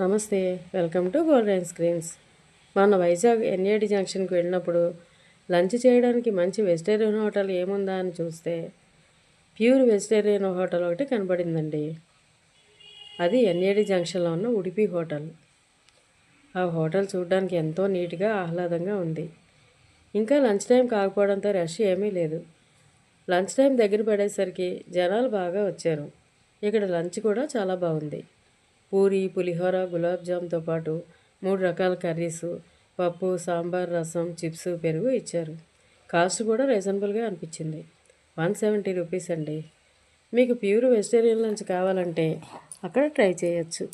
నమస్తే welcome to golden screens. మొన్న Vizag NAD జంక్షన్కి వెళ్ళినప్పుడు లంచ్ చేయడానికి మంచి వెజిటేరియన్ హోటల్ ఏముందా అని చూస్తే ప్యూర్ వెజిటేరియన్ హోటల్ ఒకటి కనబడిందండి. అది ఎన్ఏడి జంక్షన్లో ఉన్న ఉడిపి హోటల్. ఆ హోటల్ చూడడానికి ఎంతో నీట్గా ఆహ్లాదంగా ఉంది. ఇంకా లంచ్ టైం కాకపోవడంతో రష్ ఏమీ లేదు. లంచ్ టైం దగ్గర పడేసరికి జనాలు బాగా వచ్చారు. ఇక్కడ లంచ్ కూడా చాలా బాగుంది. పూరి పులిహోర గులాబ్ జామ్తో పాటు మూడు రకాల కర్రీసు పప్పు సాంబార్ రసం చిప్స్ పెరుగు ఇచ్చారు. కాస్ట్ కూడా రీజనబుల్గా అనిపించింది. వన్ సెవెంటీ రూపీస్ అండి. మీకు ప్యూర్ వెజిటేరియన్ లంచ్ కావాలంటే అక్కడ ట్రై చేయొచ్చు.